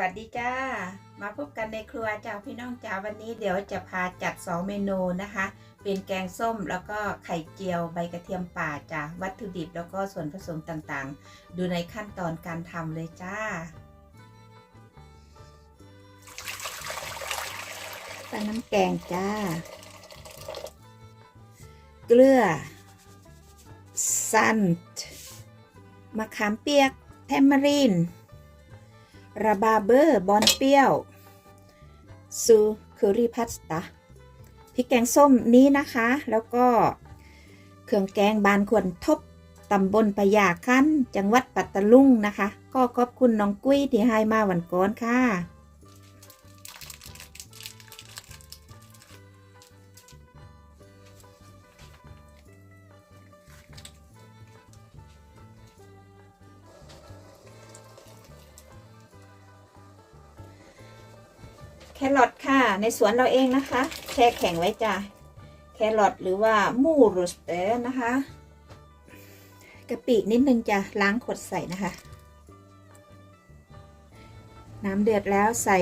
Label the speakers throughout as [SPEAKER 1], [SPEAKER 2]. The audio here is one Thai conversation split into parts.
[SPEAKER 1] วัสดีจ้า มาพบกันในครัวเจ้าพี่น้องจ้าวันนี้เดี๋ยวจะพาจัด 2 เมนูนะคะ เป็นแกงส้มแล้วก็ไข่เจียวใบกระเทียมป่าจ้าวัตถุดิบแล้วก็ส่วนผสมต่างๆ ดูในขั้นตอนการทำเลยจ้าใส่น้ำแกงจ้า เกลือซันมะขามเปียกแทมมารีน ราบาเบอร์บอนเปรี้ยว ซูคอรีพาสต้าพริกแกงส้มนี้นะคะ แล้วก็เครื่องแกงบานควรทบตำบลปะยาคั้น จังหวัดปัตตาลุงนะคะ ก็ขอบคุณน้องกุ้ยที่ให้มาวันก่อนค่ะ ในสวนเราเองนะคะ แช่แข็งไว้จ้ะแครอทหรือว่ามูรุสเตอร์นะคะกะปินิดนึงจะล้างขวดใส่นะคะ น้ำเดือดแล้วใส่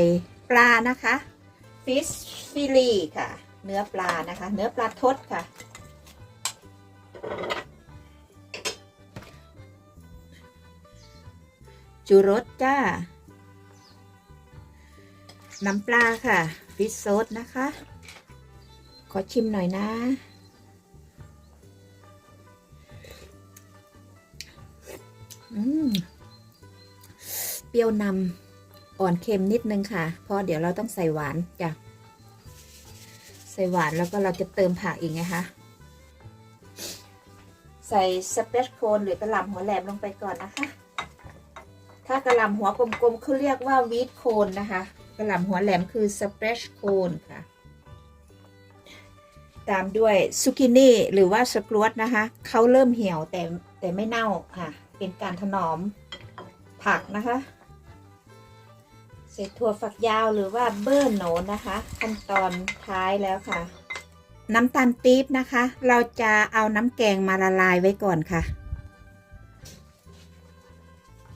[SPEAKER 1] ปลานะคะฟิชฟิลีค่ะ เนื้อปลานะคะ เนื้อปลาทดค่ะจูรสจ้า น้ำปลาค่ะ ฟิชโซดนะคะ ขอชิมหน่อยนะ อืม เปรี้ยวนำอ่อนเค็มนิดนึงค่ะเพราะเดี๋ยวเราต้องใส่หวานจ้ะ ใส่หวานแล้วก็เราจะเติมผักอีกไงคะ ใส่สเปซโคนหรือกระหล่ำหัวแหลมลงไปก่อนนะคะ ถ้ากระหล่ำหัวกลมๆเขาเรียกว่าวีทโคนนะคะ กระหล่ำหัวแหลมคือสเปรชโคนค่ะ ตามด้วยซูกินี่หรือว่าสกรวตนะคะเขาเริ่มเหี่ยวแต่แต่ไม่เน่าค่ะ เป็นการถนอมผักนะคะเศษถั่วฝักยาวหรือว่าเบอร์โหนนะคะ ขั้นตอนท้ายแล้วค่ะ น้ำตาลปี๊บนะคะ เราจะเอาน้ำแกงมาละลายไว้ก่อนค่ะ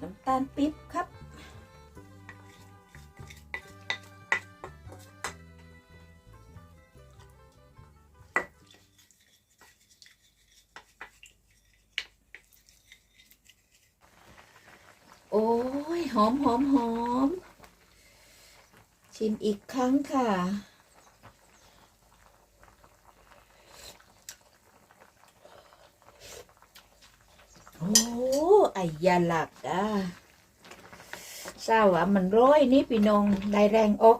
[SPEAKER 1] น้ำตาลปี๊บครับ โอ้ยหอมหอมหอม ชิมอีกครั้งค่ะ โอ้ไอยาหลักอะทราบว่ามันร้อยนี่พี่น้องได้แรงอก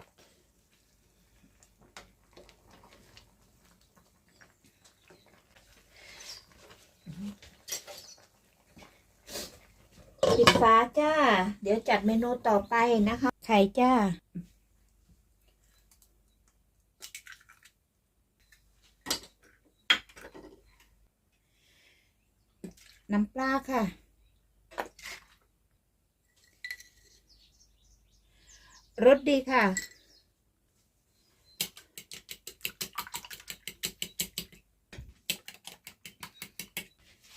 [SPEAKER 1] ปิดฟ้าจ้า เดี๋ยวจัดเมนูต่อไปนะคะ ไข่จ้า น้ำปลาค่ะ รสดีค่ะ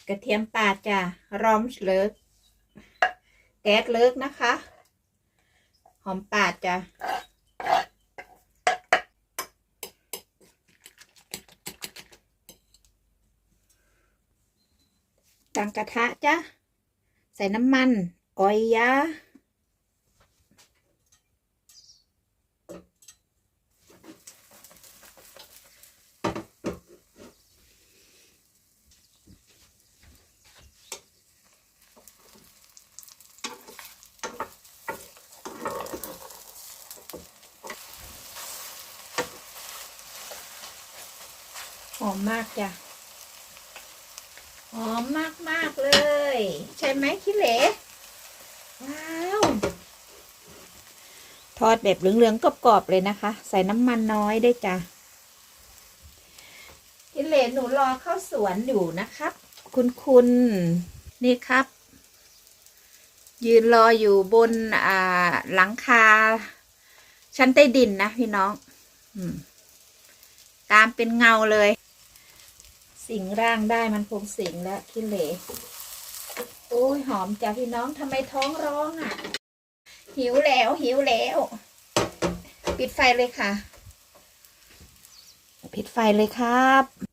[SPEAKER 1] กระเทียมป่าจ้ะรอมเลิก แก๊สเลิกนะคะ หอมป่าจ้ะตั้งกระทะจ้ะ ใส่น้ำมัน ออยยา หอมมากจ้ะ หอมมากมากเลย ใช่ไหมคิเหลว้าว ทอดแบบเหลืองๆกรอบๆเลยนะคะ ใส่น้ำมันน้อยได้จ้ะคิเหลหนูรอเข้าสวนอยู่นะครับ คุณคุณนี่ครับ ยืนรออยู่บนอ่าหลังคา ชั้นใต้ดินนะพี่น้อง อืมตามเป็นเงาเลย สิงร่างได้มันคงสิงแล้วขี้เหร่โอ้ยหอมจ้ะพี่น้องทำไมท้องร้องอะ หิวแล้วหิวแล้ว ปิดไฟเลยค่ะ ปิดไฟเลยครับ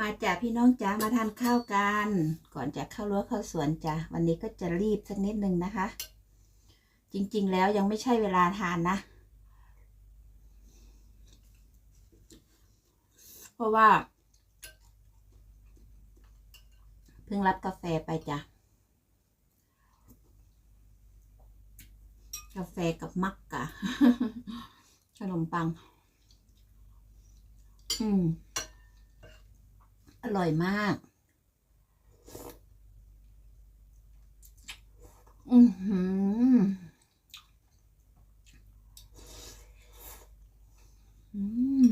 [SPEAKER 1] มาจากพี่น้องจ้ามาทานข้าวกัน ก่อนจะเข้ารั้วเข้าสวนจ้ะวันนี้ก็จะรีบสักนิดนึงนะคะ จริง ๆ แล้วยังไม่ใช่เวลาทานนะ เพราะว่า เพิ่งรับกาแฟไปจ้ะกาแฟกับมักกะขนมปัง อืม อร่อยมาก อือหืออืม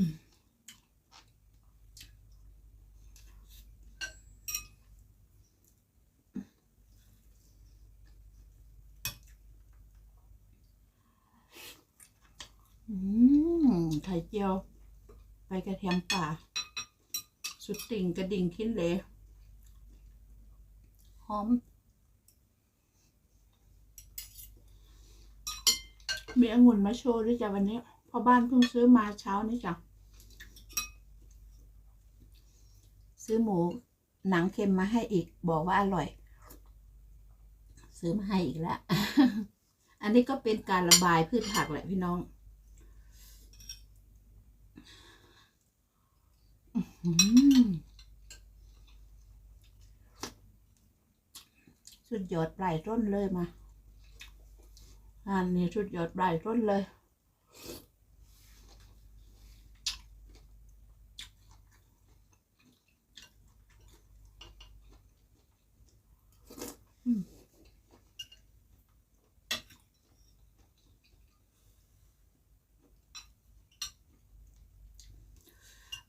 [SPEAKER 1] อืมไข่เจียวไปกระเทียมป่า สุดติ่งกระดิ่งขึ้นเลยหอม มีองุ่นมาโชว์ด้วยจ้ะวันนี้เพอบ้านเพิ่งซื้อมาเช้านี้จ้ะซื้อหมูหนังเค็มมาให้อีก บอกว่าอร่อย ซื้อมาให้อีกแล้ว อันนี้ก็เป็นการระบายพืชผักแหละพี่น้อง อืม สุดยอดปลายต้นเลยมา อันนี้สุดยอดปลายต้นเลยอืม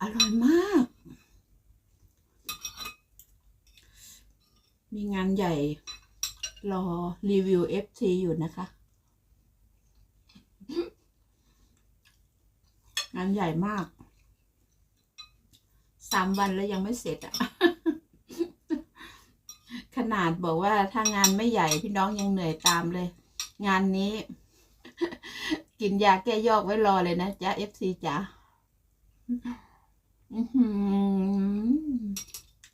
[SPEAKER 1] อร่อยมาก มีงานใหญ่ รอรีวิว FT อยู่นะคะ งานใหญ่มาก สามวันแล้วยังไม่เสร็จอะขนาดบอกว่าถ้างานไม่ใหญ่พี่น้องยังเหนื่อยตามเลย งานนี้ กินยาแก้ยอกไว้รอเลยนะจ๊ะ FC จ๋า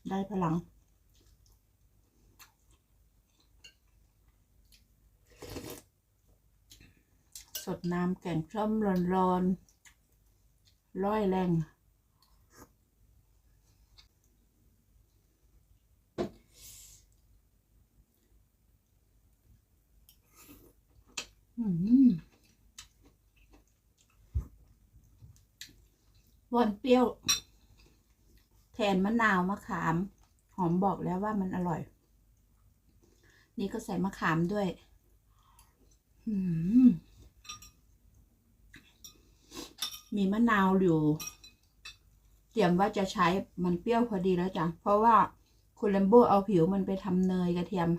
[SPEAKER 1] ได้พลัง ส ดน้ำแกงส้มร้อนๆ ร้อยแรงอืมหวานเปรี้ยว แทนมะนาวมะขาม หอมบอกแล้วว่ามันอร่อย นี่ก็ใส่มะขามด้วย อืม มีมะนาวอยู่เตรียมว่าจะใช้มันเปรี้ยวพอดีแล้วจ้ะ เพราะว่าคุณแลมโบเอาผิวมันไปทำเนยกระเทียม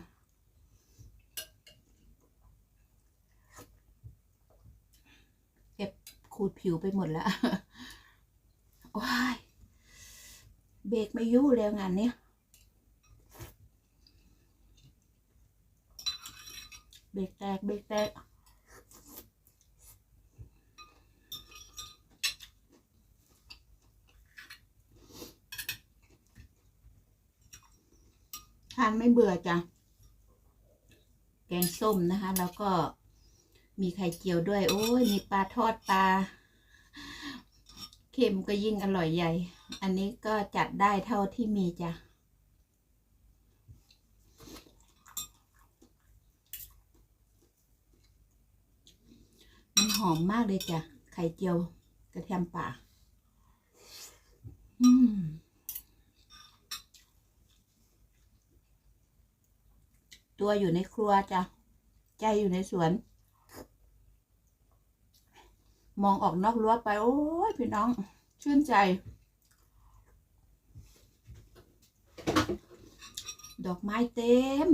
[SPEAKER 1] เก็บขูดผิวไปหมดแล้วว้ายเบรกไม่ยู่แล้วงานเนี้ยเบรกแตกเบรกแตก ไม่เบื่อจ้ะ แกงส้มนะคะ แล้วก็มีไข่เจียวด้วย โอ้ยมีปลาทอดปลาเค็มก็ยิ่งอร่อยใหญ่ อันนี้ก็จัดได้เท่าที่มีจ้ะ มันหอมมากเลยจ้ะ ไข่เจียวกระเทียมป่า อืม ตัวอยู่ในครัวจ้ะ ใจอยู่ในสวน มองออกนอกรั้วไป โอ้ยพี่น้อง ชื่นใจ ดอกไม้เต็ม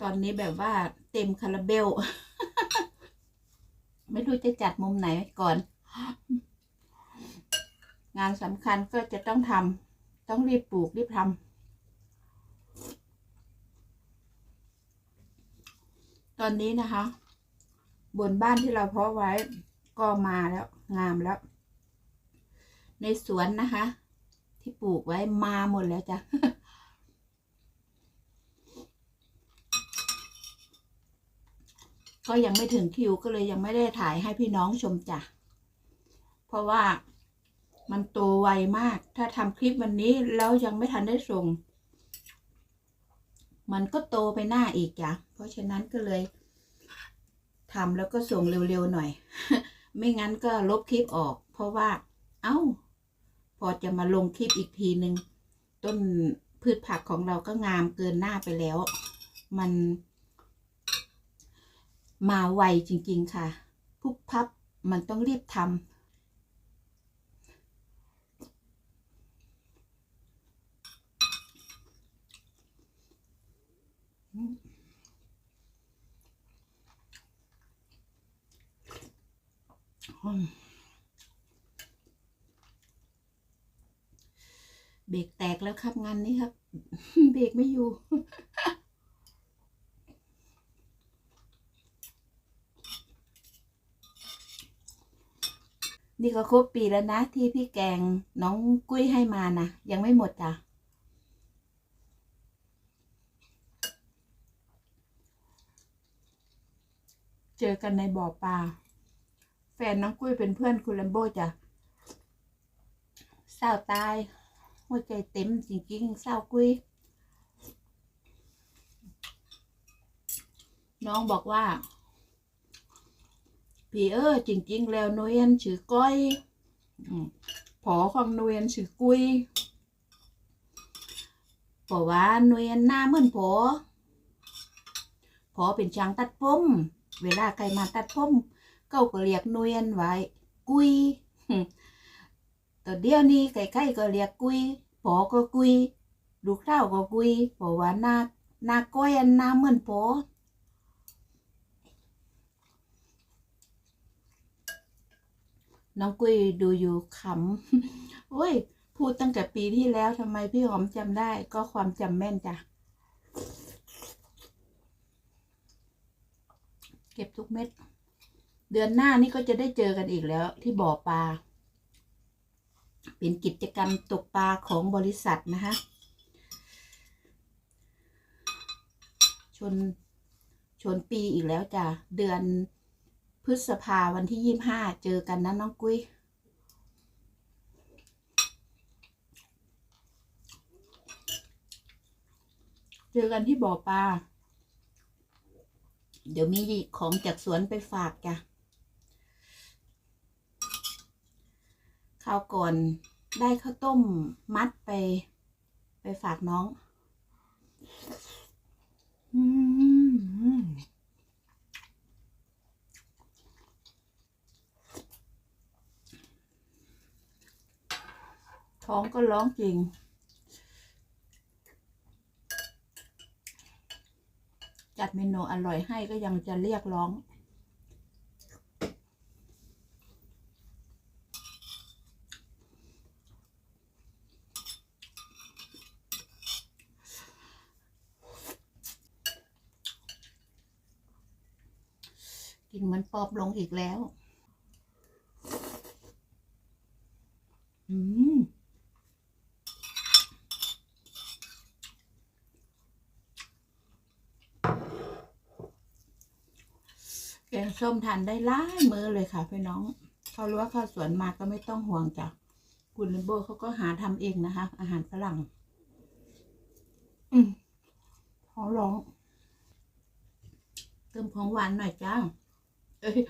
[SPEAKER 1] ตอนนี้แบบว่าเต็มคาราเบล ไม่รู้จะจัดมุมไหนก่อน งานสำคัญก็จะต้องทำต้องรีบปลูกรีบทำ ตอนนี้นะคะ บนบ้านที่เราเพาะไว้ ก็มาแล้ว งามแล้ว ในสวนนะคะ ที่ปลูกไว้มาหมดแล้วจ้ะก็ยังไม่ถึงคิวก็เลยยังไม่ได้ถ่ายให้พี่น้องชมจ้ะ เพราะว่ามันโตไวมาก ถ้าทำคลิปวันนี้แล้วยังไม่ทันได้ส่ง มันก็โตไปหน้าอีกจ้ะเพราะฉะนั้นก็เลยทำแล้วก็ส่งเร็วๆหน่อย ไม่งั้นก็ลบคลิปออก เพราะว่า เอ้า พอจะมาลงคลิปอีกทีหนึ่งต้นพืชผักของเราก็งามเกินหน้าไปแล้ว มัน มาไวจริง ๆ ค่ะ พุบพับ มันต้องรีบทำ เบรกแตกแล้วครับงานนี้ครับ เบรกไม่อยู่ นี่ก็ครบปีแล้วนะ ที่พี่แกงน้องกุ้ยให้มานะยังไม่หมดจ้ะเจอกันในบ่อปลา ฟนน้องกุ้ยเป็นเพื่อนคุณแลมโบจ้ะเศร้าตายหัวใจเต็มจริงๆเศร้ากุ้ยน้องบอกว่า พี่เออจริง ๆ แล้วหนวยนชื่อก้อยอืมผอของหนวยนชื่อกุ้ยเพราะว่าหนวยนหน้าเหมือนผอผอเป็นช่างตัดผม เวลาใครมาตัดผม เขาก็เรียกหนวยนไว้ กุ้ยตัวเดียวนี้ใครๆก็เรียกกุยผอก็กุยลูกเต้าก็กุยเพราะว่าหน้าหน้าก้อยอันหน้าเหมือนผอน้องกุยดูอยู่ขำโอ้ย พูดตั้งแต่ปีที่แล้วทำไมพี่หอมจำได้ ก็ความจำแม่นจ้ะ เก็บทุกเม็ด เดือนหน้านี่ก็จะได้เจอกันอีกแล้ว ที่บ่อปลา เป็นกิจกรรมตกปลาของบริษัทนะคะ ชน ชนปีอีกแล้วจ้ะ เดือนพฤษภาวันที่ยี่ห้าเจอกันนะน้องกุ้ยเจอกันที่บ่อปลา เดี๋ยวมีของจากสวนไปฝากจ้ะ ข้าวก่อนได้ข้าวต้มมัดไป ไปฝากน้อง อืมท้องก็ร้องจริง จัดเมนูอร่อยให้ก็ยังจะเรียกร้อง กินเหมื อบลงอีกแล้ว อืมงส้มทานได้หลายมือเลยค่ะพี่น้องเขารู้ว่าข้าวสวนมาก็ไม่ต้องห่วงจ้ะคุณลิมโบเขาก็หาทำเองนะคะ อาหารฝรั่ง อืมขอร้อง เติมของหวานหน่อยจ้า เอ้ย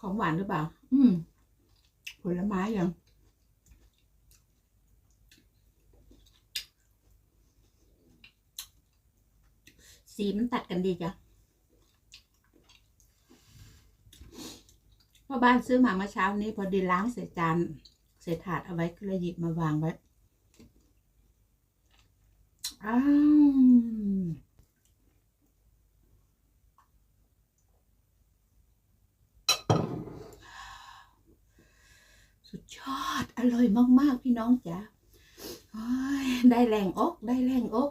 [SPEAKER 1] ของหวานหรือเปล่า อืม ผลไม้ยังสีมันตัดกันดีจ้ะพ่อบ้านซื้อมาเมื่อเช้านี้พอดีล้างเสร็จจานเสร็จถาดเอาไว้ก็เลยหยิบมาวางไว้ อ้าวสุดย อร่อยมากๆพี่น้องจ๋าได้แรงอกได้แรงอก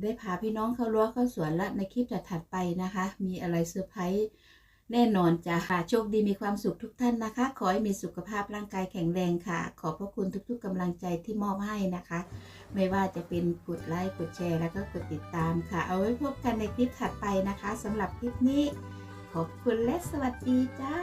[SPEAKER 1] ได้พาพี่น้องเข้ารั้วเข้าสวนแล้วในคลิปถัดไปนะคะ มีอะไรเซอร์ไพรส์แน่นอนจ้ะค่ะโชคดีมีความสุขทุกท่านนะคะ ขอให้มีสุขภาพร่างกายแข็งแรงค่ะ ขอบพระคุณทุกๆกำลังใจที่มอบให้นะคะ ไม่ว่าจะเป็นกดไลค์กดแชร์แล้วก็กดติดตามค่ะ เอาไว้พบกันในคลิปถัดไปนะคะสำหรับคลิปนี้ ขอบคุณและสวัสดีจ้า